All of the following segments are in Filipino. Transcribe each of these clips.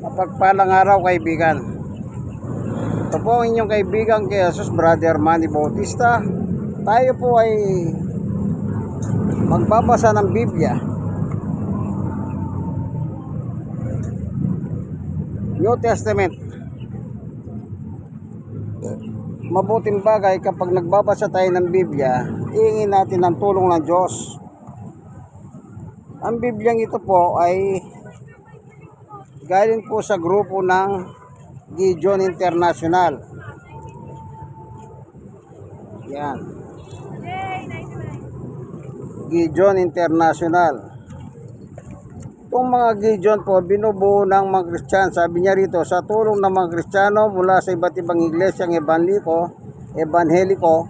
Mapagpalang araw kaibigan. Ito po ang inyong kaibigan kay Jesus Brother Manny Bautista. Tayo po ay magbabasa ng Biblia. New Testament. Mabuting bagay kapag nagbabasa tayo ng Biblia, iingin natin ang tulong ng Diyos. Ang Bibliang ito po ay galing po sa grupo ng Gideon International. Yan. Gideon International. Itong mga Gideon po, binubuo ng mga Kristiyano. Sabi niya rito, sa tulong ng mga Kristiyano mula sa iba't ibang iglesyang ebanliko, ebanheliko,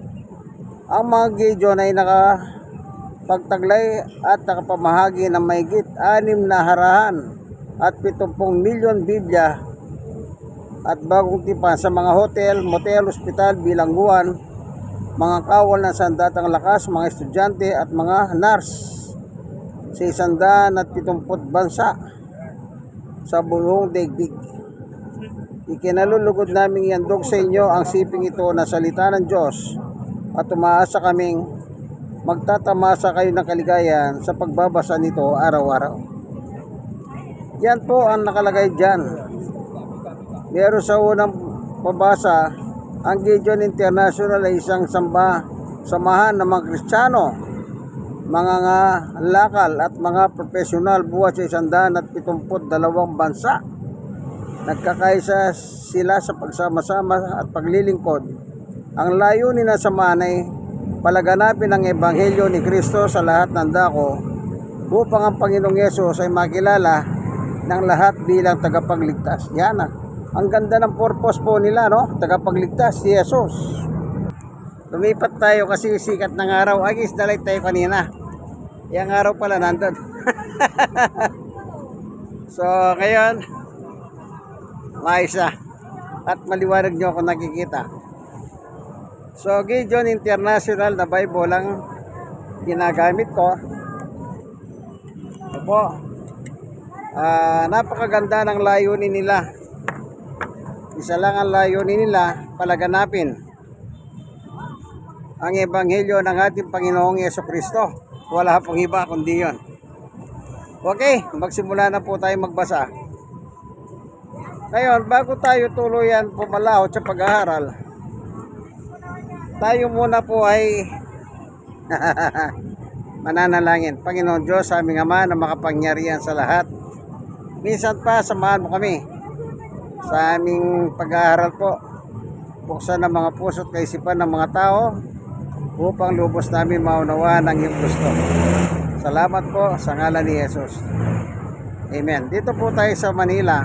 ang mga Gideon ay nakapagtaglay at nakapamahagi ng mahigit anim na harahan at 70 milyon Biblia at bagong tipan sa mga hotel, motel, ospital, bilangguan, mga kawal ng sandatang lakas, mga estudyante at mga nurse sa isandaan at pitumput bansa sa buong daigdig. Ikinalulugod namin iandog sa inyo ang siping ito na salita ng Diyos at umaasa kaming magtatamasa kayo ng kaligayahan sa pagbabasa nito araw-araw. Yan po ang nakalagay dyan. Meron sa unang pabasa, ang Gideon International ay isang samba, samahan ng mga Kristiyano, mga nga lakal at mga profesional buhat sa isandaan at pitumput dalawang bansa. Nagkakaisa sila sa pagsama-sama at paglilingkod. Ang layunin na samahan ay palaganapin ang Ebanghelyo ni Kristo sa lahat ng dako upang ang Panginoong Yesus ay makilala ng lahat bilang tagapagligtas. Yan ah. Ang ganda ng purpose po nila, no? Tagapagligtas, si Jesus. Lumipat tayo kasi sikat ng araw. Agis, dalay tayo kanina. Yang araw pala nandun. so, ngayon, maayos na. At maliwanag nyo kung nakikita. So, Gideon International na Bible ang ginagamit ko. Ito Ah, napakaganda ng layunin nila. Isa lang ang layunin nila, palaganapin ang ebanghelyo ng ating Panginoong Yeso Kristo. Wala pong iba kundi yon. Okay, magsimula na po tayo magbasa. Ngayon, bago tayo tuluyan pumalahot sa pag-aaral, tayo muna po ay mananalangin. Panginoon Diyos, aming Ama na makapangyarihan sa lahat. Minsan pa, samahan mo kami sa aming pag-aaral po. Buksan ang mga puso't kaisipan ng mga tao upang lubos namin maunawaan ang iyong gusto. Salamat po sa ngalan ni Jesus. Amen. Dito po tayo sa Manila,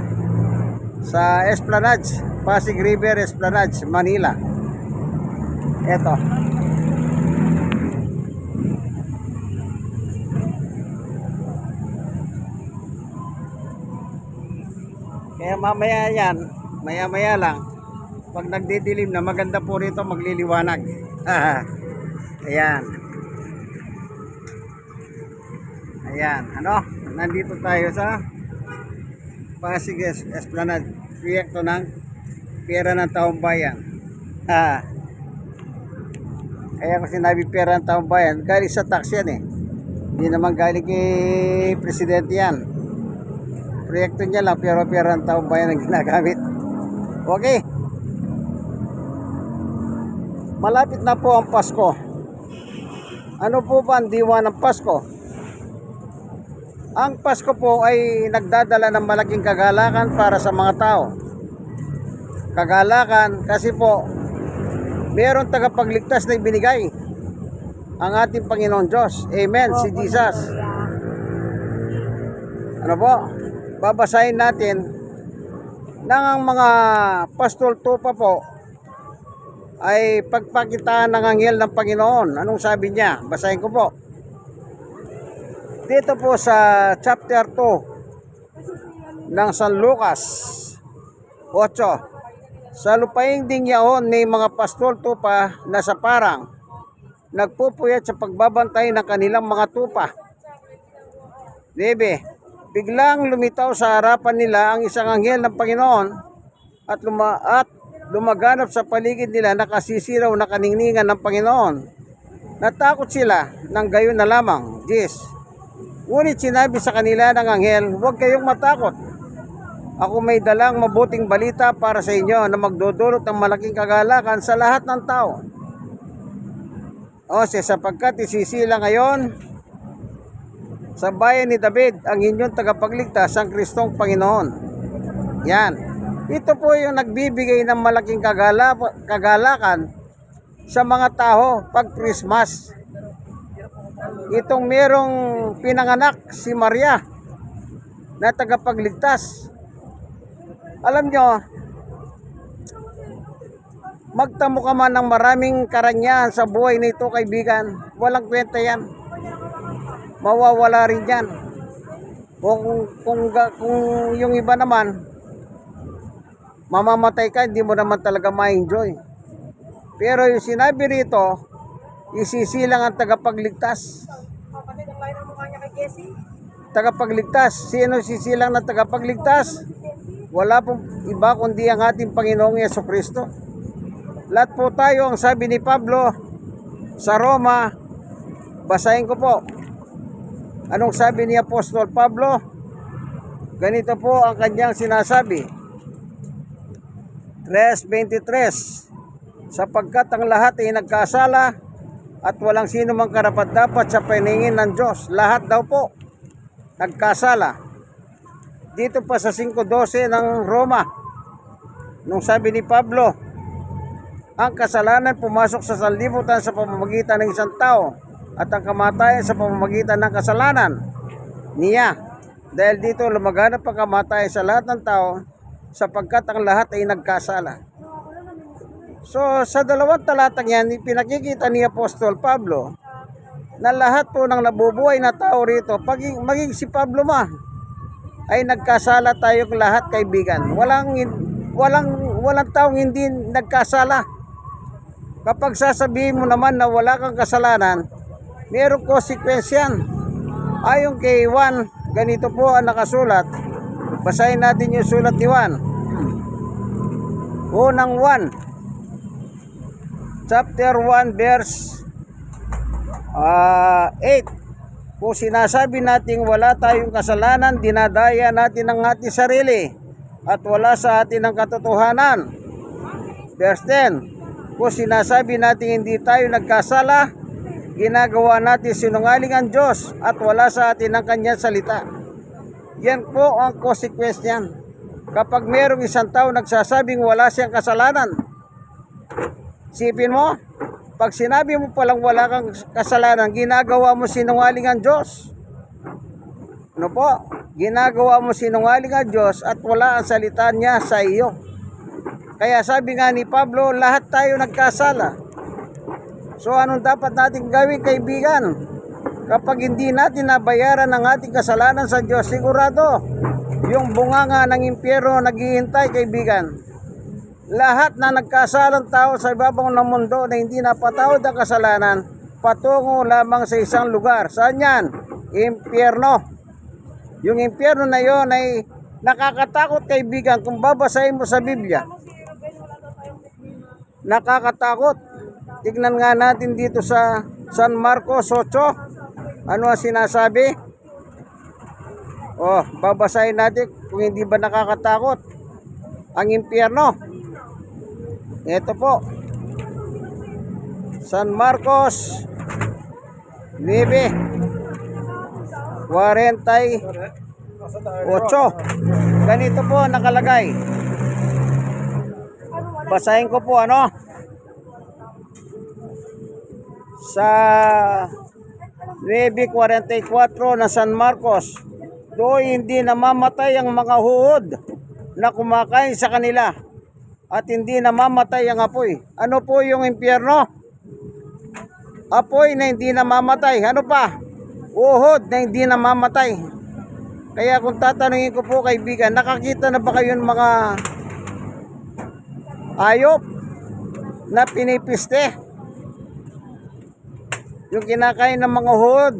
sa Esplanade, Pasig River Esplanade, Manila. Ito. Kaya mamaya yan, maya maya lang, pag nagdidilim na maganda po rito magliliwanag. Ayan. Ayan, ano? Nandito tayo sa Pasig Es- Esplanade, proyekto ng pera ng taong bayan. Ha. Kaya ko sinabi pera ng taong bayan, galing sa tax yan eh. Hindi naman galing kay presidente yan. Proyekto niya lang pero pera ng taong bayan ang ginagamit. Okay. Malapit na po ang Pasko. Ano po ba ang diwa ng Pasko? Ang Pasko po ay nagdadala ng malaking kagalakan para sa mga tao. Kagalakan kasi po meron tagapagligtas na ibinigay ang ating Panginoon Diyos. Amen. Si Jesus. Ano po? Babasahin natin nang ang mga pastol tupa po ay pagpakitaan ng anghel ng Panginoon. Anong sabi niya? Basahin ko po. Dito po sa chapter 2 ng San Lucas 8. Sa lupaing ding yaon ni mga pastol tupa na sa parang nagpupuyat sa pagbabantay ng kanilang mga tupa. Debe, biglang lumitaw sa harapan nila ang isang anghel ng Panginoon at, luma at lumaganap sa paligid nila nakasisilaw na kaningningan ng Panginoon. Natakot sila ng gayon na lamang. Yes. Ngunit sinabi sa kanila ng anghel, huwag kayong matakot. Ako may dalang mabuting balita para sa inyo na magdudulot ng malaking kagalakan sa lahat ng tao. O sapagkat isisila ngayon sa bayan ni David ang inyong tagapagligtas ang Kristong Panginoon. Yan. Ito po yung nagbibigay ng malaking kagala, kagalakan sa mga tao pag Christmas. Itong merong pinanganak si Maria na tagapagligtas. Alam nyo, magtamo ka man ng maraming karanyahan sa buhay nito kaibigan, walang kwenta yan. Mawawala rin yan. Kung, kung, kung, yung iba naman, mamamatay ka, hindi mo naman talaga ma-enjoy. Pero yung sinabi rito, isisilang ang tagapagligtas. Tagapagligtas. Sino sisilang na tagapagligtas? Wala pong iba kundi ang ating Panginoong Yeso Kristo. Lahat po tayo, ang sabi ni Pablo sa Roma, basahin ko po. Anong sabi ni Apostol Pablo? Ganito po ang kanyang sinasabi. 3.23 Sapagkat ang lahat ay nagkasala at walang sino mang karapat dapat sa paningin ng Diyos. Lahat daw po nagkasala. Dito pa sa 5.12 ng Roma, nung sabi ni Pablo, ang kasalanan pumasok sa sanlibutan sa pamamagitan ng isang tao at ang kamatayan sa pamamagitan ng kasalanan niya. Dahil dito lumaganap ang kamatayan sa lahat ng tao sapagkat ang lahat ay nagkasala. So sa dalawang talatang yan, pinakikita ni Apostol Pablo na lahat po ng nabubuhay na tao rito, paging, maging si Pablo man, ay nagkasala tayong lahat kaibigan. Walang, walang, walang taong hindi nagkasala. Kapag sasabihin mo naman na wala kang kasalanan, mayroong consequence yan. Ayon kay Juan, ganito po ang nakasulat. Basahin natin yung sulat ni Juan. Unang 1, chapter 1, verse ah 8. Kung sinasabi nating wala tayong kasalanan, dinadaya natin ang ating sarili at wala sa atin ang katotohanan. Verse 10. Kung sinasabi natin hindi tayo nagkasala, ginagawa natin sinungaling ang Diyos at wala sa atin ang kanyang salita. Yan po ang consequence niyan. Kapag merong isang tao nagsasabing wala siyang kasalanan, sipin mo, pag sinabi mo palang wala kang kasalanan, ginagawa mo sinungaling ang Diyos. Ano po? Ginagawa mo sinungaling ang Diyos at wala ang salita niya sa iyo. Kaya sabi nga ni Pablo, lahat tayo nagkasala. So anong dapat natin gawin kaibigan? Kapag hindi natin nabayaran ang ating kasalanan sa Diyos, sigurado, yung bunganga ng impyerno naghihintay kaibigan. Lahat na nagkasalang tao sa ibabaw ng mundo na hindi napatawad ang kasalanan, patungo lamang sa isang lugar. Saan yan? Impyerno. Yung impyerno na yon ay nakakatakot kaibigan kung babasahin mo sa Biblia. Nakakatakot. Tignan nga natin dito sa San Marcos 8. Ano ang sinasabi? Oh, babasahin natin kung hindi ba nakakatakot ang impyerno. Ito po. San Marcos 9 48 Ganito po nakalagay. Basahin ko po ano. Sa 9.44 na San Marcos, do hindi namamatay ang mga huod na kumakain sa kanila at hindi namamatay ang apoy. Ano po yung impyerno? Apoy na hindi namamatay. Ano pa? Uhod na hindi namamatay. Kaya kung tatanungin ko po kaibigan, nakakita na ba kayo ng mga ayop na pinipiste? Yung kinakain ng mga uhod.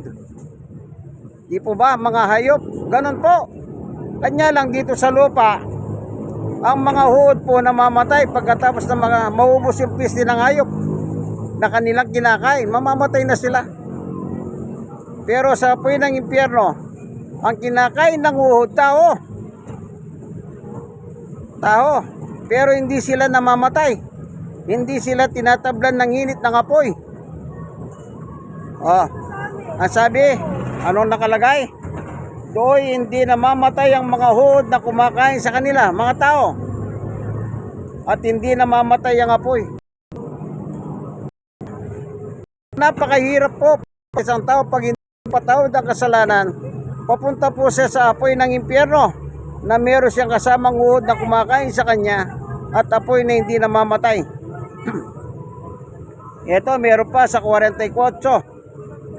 Di po ba mga hayop? Ganun po. Kanya lang dito sa lupa, ang mga huod po namamatay pagkatapos ng mga maubos yung piste ng hayop na kanilang kinakain, mamamatay na sila. Pero sa apoy ng impyerno, ang kinakain ng uhod, tao. Tao. Pero hindi sila namamatay. Hindi sila tinatablan ng init ng apoy. Oh, ang sabi, anong nakalagay? Doy hindi namamatay ang mga huod na kumakain sa kanila, mga tao. At hindi namamatay ang apoy. Napakahirap po isang tao pag hindi patawad ang kasalanan, papunta po siya sa apoy ng impyerno na meron siyang kasamang uhod na kumakain sa kanya at apoy na hindi namamatay. Ito, meron pa sa 48.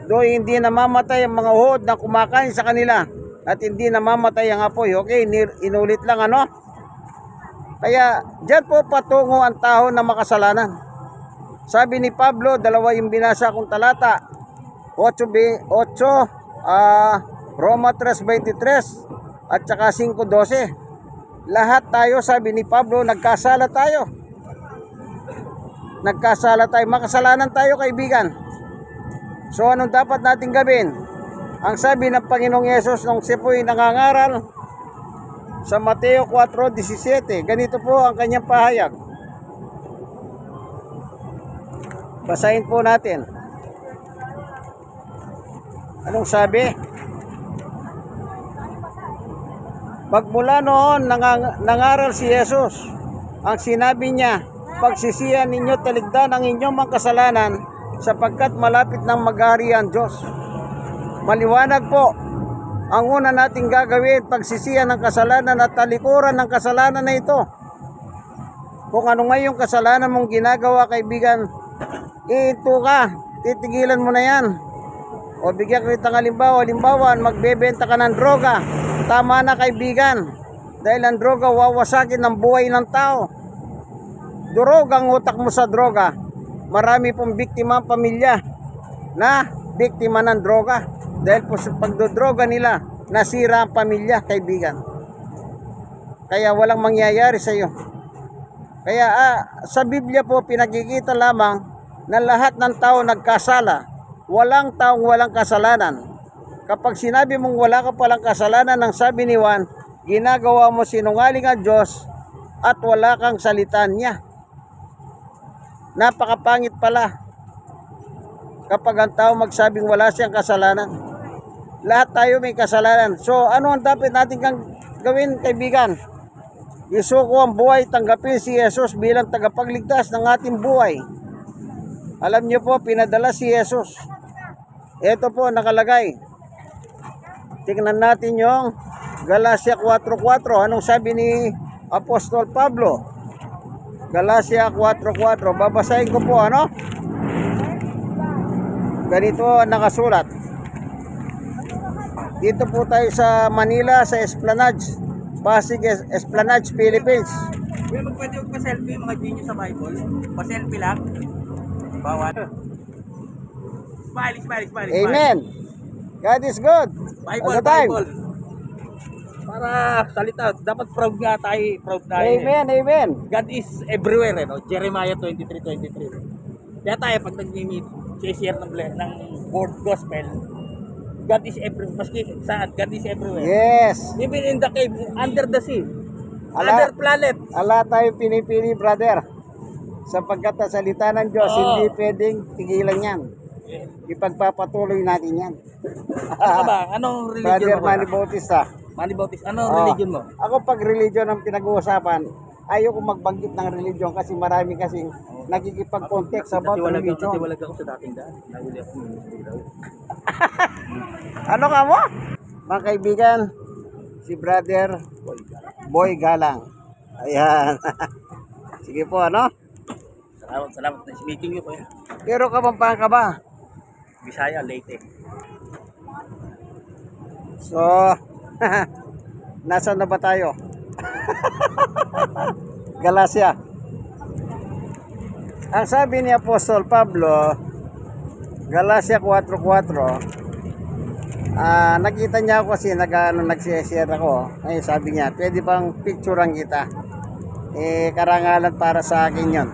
Do hindi namamatay ang mga uhod na kumakain sa kanila at hindi namamatay ang apoy. Okay, inulit lang ano? Kaya dyan po patungo ang tao na makasalanan. Sabi ni Pablo, dalawa yung binasa kong talata. 8, B- 8 ah, Roma 3.23 at saka 5.12. Lahat tayo, sabi ni Pablo, nagkasala tayo. Nagkasala tayo. Makasalanan tayo, kaibigan. So, anong dapat nating gawin? Ang sabi ng Panginoong Yesus nung siya po'y nangangaral sa Mateo 4.17, ganito po ang kanyang pahayag. Basahin po natin. Anong sabi? Pagmula noon, nangang, nangaral si Jesus. Ang sinabi niya, pagsisiyan ninyo taligdan ang inyong mga kasalanan sapagkat malapit ng maghari ang Diyos. Maliwanag po, ang una nating gagawin, pagsisiyan ng kasalanan at talikuran ng kasalanan na ito. Kung ano nga yung kasalanan mong ginagawa, kaibigan, ito ka, titigilan mo na yan. O bigyan ko itang halimbawa, halimbawa, magbebenta ka ng droga. Tama na kaibigan. Dahil ang droga wawasakin ng buhay ng tao. Durog ang utak mo sa droga. Marami pong biktima ang pamilya na biktima ng droga. Dahil po sa pagdodroga nila, nasira ang pamilya, kaibigan. Kaya walang mangyayari sa iyo. Kaya ah, sa Biblia po pinakikita lamang na lahat ng tao nagkasala. Walang taong walang kasalanan. Kapag sinabi mong wala ka palang kasalanan ng sabi ni Juan, ginagawa mo sinungaling ang Diyos at wala kang salitan niya. Napakapangit pala kapag ang tao magsabing wala siyang kasalanan. Lahat tayo may kasalanan. So ano ang dapat natin kang gawin kaibigan? Isuko ang buhay, tanggapin si Jesus bilang tagapagligtas ng ating buhay. Alam niyo po, pinadala si Jesus. Ito po nakalagay. Tingnan natin yung Galacia 4.4. Anong sabi ni Apostol Pablo? Galacia 4.4. Babasahin ko po ano? Ganito ang nakasulat. Dito po tayo sa Manila sa Esplanade. Pasig Es- Esplanade, Philippines. Kuya, magpwede huwag pa-selfie mga genius sa Bible? Pa-selfie lang? Bawal. Smiley, smiley, smiley. Amen. God is good. Bible. Bible. Para salita, dapat proud nga tayo, proud tayo. eh. Amen, amen. God is everywhere, eh, no? Jeremiah 23:23. Kaya tayo, pag nag-meet, share ng, ng word gospel, God is everywhere. Maski saan, God is everywhere. Yes. Even in the cave, under the sea, Ala- other planet. Ala tayo pinipili, brother. Sapagkat ang salita ng Diyos, Oo. hindi pwedeng tigilan yan. Eh, Ipagpapatuloy natin yan. Ano ba? Anong religion Brother mo? kuya? Manny Bautista. Manny anong Oh, religion mo? Ako pag religion ang pinag-uusapan, ayoko magbanggit ng religion kasi marami kasing nakikipag-context about Natiwalag ako, religion. natiwalag ako sa dating daan. Nahuli ako ng. Ano ka mo? Mga kaibigan, si brother Boy Galang. Ayan. Sige po, ano? Salamat, salamat. Nice meeting you, kuya. Pero kapampangan ka ba? Bisaya, Leyte. So, nasaan na ba tayo? Galacia. Ang sabi ni Apostol Pablo, Galacia 4.4, Ah, nakita niya ako kasi nag ano, nag-share ako. Ay, sabi niya, pwede bang picturean kita? Eh, karangalan para sa akin yon.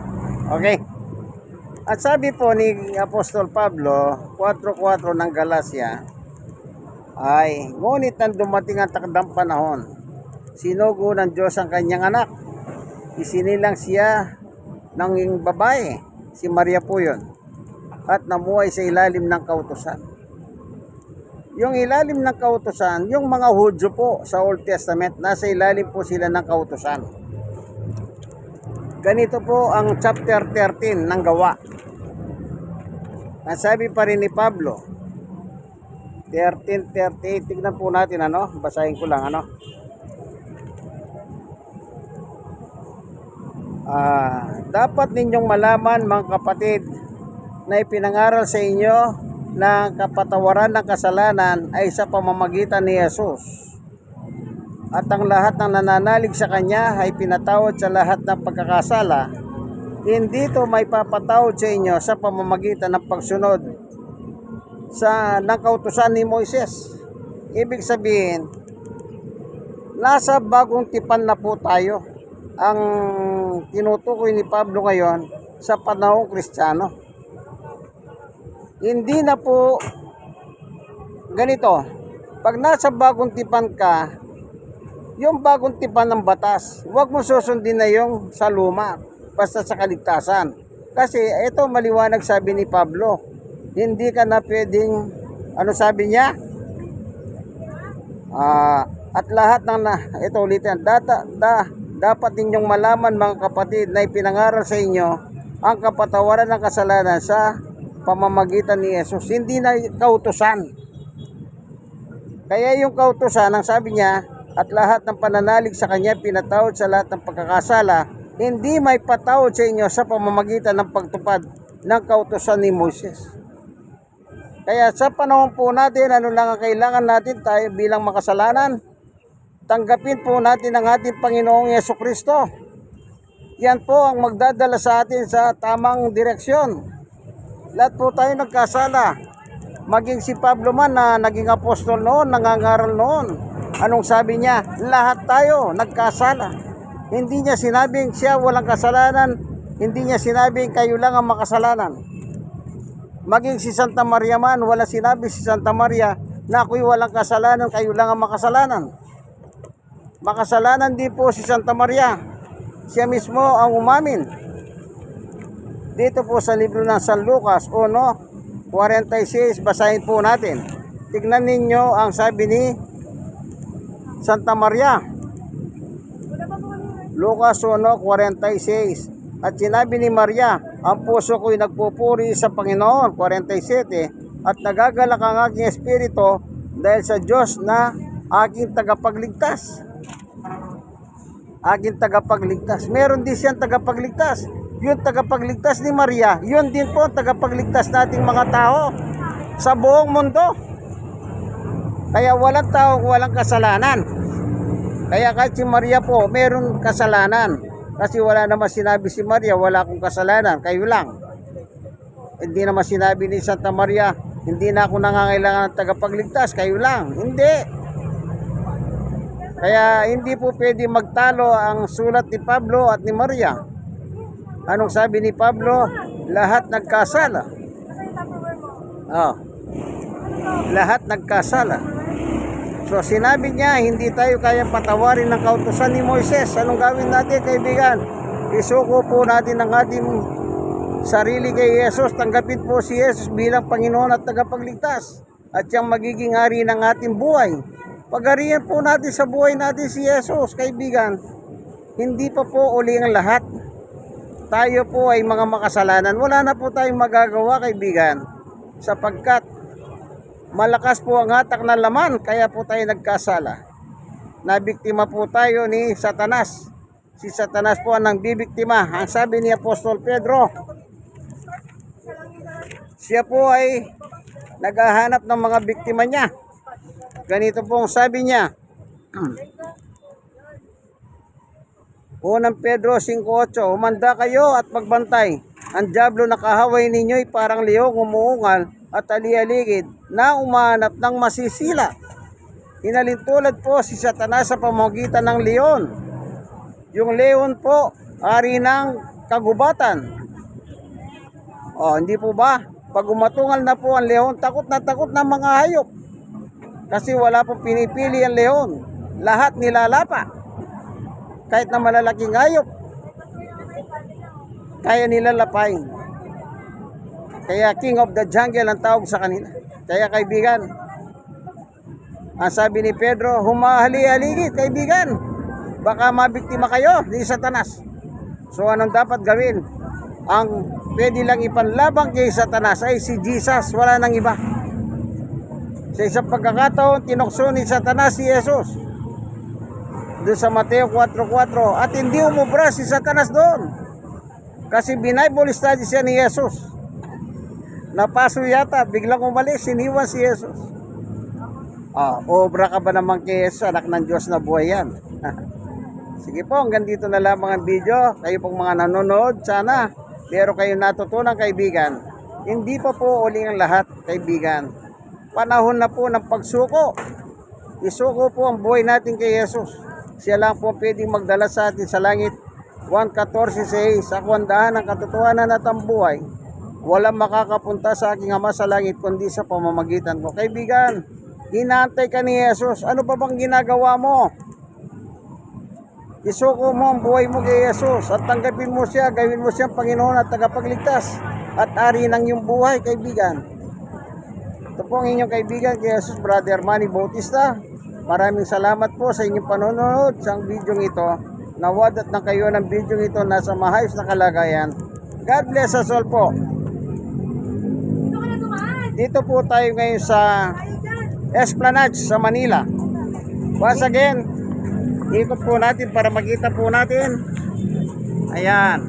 Okay? At sabi po ni Apostol Pablo, 4.4 ng Galacia, ay, ngunit nang dumating ang takdang panahon, sinugo ng Diyos ang kanyang anak. Isinilang siya ng babae, si Maria po yun, at namuhay sa ilalim ng kautosan. Yung ilalim ng kautosan, yung mga Hudyo po sa Old Testament, nasa ilalim po sila ng kautosan. Ganito po ang chapter 13 ng gawa. Ang sabi pa rin ni Pablo, 13.38, tignan po natin ano, basahin ko lang ano. Ah, dapat ninyong malaman mga kapatid na ipinangaral sa inyo na kapatawaran ng kasalanan ay sa pamamagitan ni Jesus. At ang lahat ng nananalig sa Kanya ay pinatawad sa lahat ng pagkakasala. Hindi ito may papatawad sa inyo sa pamamagitan ng pagsunod sa ng kautusan ni Moises. Ibig sabihin, nasa bagong tipan na po tayo ang tinutukoy ni Pablo ngayon sa panahong kristyano. Hindi na po ganito. Pag nasa bagong tipan ka, yung bagong tipan ng batas, huwag mo susundin na yung sa luma, basta sa kaligtasan. Kasi ito maliwanag sabi ni Pablo, hindi ka na pwedeng, ano sabi niya? Ah, at lahat ng na, ito ulitin, data, da, dapat ninyong malaman mga kapatid na ipinangaral sa inyo ang kapatawaran ng kasalanan sa pamamagitan ni Jesus. Hindi na kautusan. Kaya yung kautusan, ang sabi niya, at lahat ng pananalig sa Kanya pinatawad sa lahat ng pagkakasala, hindi may patawad sa inyo sa pamamagitan ng pagtupad ng kautusan ni Moses. Kaya sa panahon po natin, ano lang ang kailangan natin tayo bilang makasalanan? Tanggapin po natin ang ating Panginoong Yeso Kristo. Yan po ang magdadala sa atin sa tamang direksyon. Lahat po tayo nagkasala. Maging si Pablo man na naging apostol noon, nangangaral noon. Anong sabi niya? Lahat tayo nagkasala. Hindi niya sinabing siya walang kasalanan. Hindi niya sinabing kayo lang ang makasalanan. Maging si Santa Maria man, wala sinabi si Santa Maria na ako'y walang kasalanan, kayo lang ang makasalanan. Makasalanan din po si Santa Maria. Siya mismo ang umamin. Dito po sa libro ng San Lucas 1.46, basahin po natin. Tignan ninyo ang sabi ni Santa Maria. Lucas 1.46 At sinabi ni Maria, ang puso ko'y nagpupuri sa Panginoon, 47, at nagagalak ang aking espiritu dahil sa Diyos na aking tagapagligtas. Aking tagapagligtas. Meron din siyang tagapagligtas. Yung tagapagligtas ni Maria, yun din po ang tagapagligtas nating mga tao sa buong mundo. Kaya walang tao walang kasalanan. Kaya kahit si Maria po, meron kasalanan. Kasi wala naman sinabi si Maria, wala akong kasalanan, kayo lang. Hindi naman sinabi ni Santa Maria, hindi na ako nangangailangan ng tagapagligtas, kayo lang. Hindi. Kaya hindi po pwede magtalo ang sulat ni Pablo at ni Maria. Anong sabi ni Pablo? Lahat nagkasala. Oh. Lahat nagkasala. So sinabi niya, hindi tayo kayang patawarin ng kautusan ni Moises. Anong gawin natin kaibigan? Isuko po natin ang ating sarili kay Jesus. Tanggapin po si Jesus bilang Panginoon at tagapagligtas. At siyang magiging hari ng ating buhay. Pagarihan po natin sa buhay natin si Jesus, kaibigan. Hindi pa po uli ang lahat. Tayo po ay mga makasalanan. Wala na po tayong magagawa, kaibigan. Sapagkat malakas po ang hatak ng laman, kaya po tayo nagkasala. Nabiktima po tayo ni Satanas. Si Satanas po ang bibiktima. Ang sabi ni Apostol Pedro, siya po ay naghahanap ng mga biktima niya. Ganito po ang sabi niya. Unang Pedro 5.8 Umanda kayo at magbantay. Ang diablo nakahaway ninyo'y parang liyong umuungal at alialigid na umanap ng masisila. Inalintulad po si Satanas sa pamagitan ng leon. Yung leon po, ari ng kagubatan. O, hindi po ba? Pag umatungal na po ang leon, takot na takot ng mga hayop. Kasi wala pong pinipili ang leon. Lahat nilalapa. Kahit na malalaking hayop, kaya nila lapain. Kaya king of the jungle ang tawag sa kanila. Kaya kaibigan, ang sabi ni Pedro, humahali-haligit kaibigan. Baka mabiktima kayo ni Satanas. So anong dapat gawin? Ang pwede lang ipanlabang kay Satanas ay si Jesus, wala nang iba. Sa isang pagkakataon, tinokso ni Satanas si Jesus. Doon sa Mateo 4.4 At hindi umubra si Satanas doon. Kasi binible study siya ni Jesus. Napaso yata, biglang umalis, siniwan si Jesus. Ah, obra ka ba naman kay Jesus, anak ng Diyos na buhay yan. Sige po, hanggang dito na lamang ang video. Kayo pong mga nanonood, sana meron kayong natutunan kaibigan. Hindi pa po uling ang lahat kaibigan. Panahon na po ng pagsuko. Isuko po ang buhay natin kay Jesus. Siya lang po pwedeng magdala sa atin sa langit. 1.14.6 Sa kwandaan ng katotohanan at ang buhay. Walang makakapunta sa aking ama sa langit kundi sa pamamagitan ko. Kaibigan, inaantay ka ni Jesus. Ano pa bang ginagawa mo? Isuko mo ang buhay mo kay Jesus at tanggapin mo siya, gawin mo siyang Panginoon at tagapagligtas at ari ng iyong buhay, kaibigan. Ito po ang inyong kaibigan kay Jesus, Brother Manny Bautista. Maraming salamat po sa inyong panonood sa video ito. Nawadat na kayo ng video ito nasa mahayos na kalagayan. God bless us all po. Dito po tayo ngayon sa Esplanade sa Manila. Once again, ikot po natin para makita po natin. Ayan.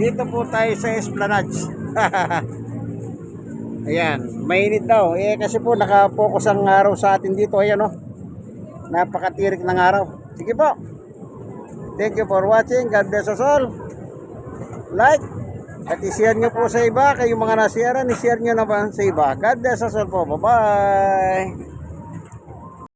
Dito po tayo sa Esplanade. Ayan, mainit daw. Eh kasi po nakapokus ang araw sa atin dito. Ayan oh. Napakatirik ng araw. Sige po. Thank you for watching. God bless us all. Like at i-share nyo po sa iba. Kayong mga nasiyaran, i-share nyo naman sa iba. God bless us all po. Bye-bye.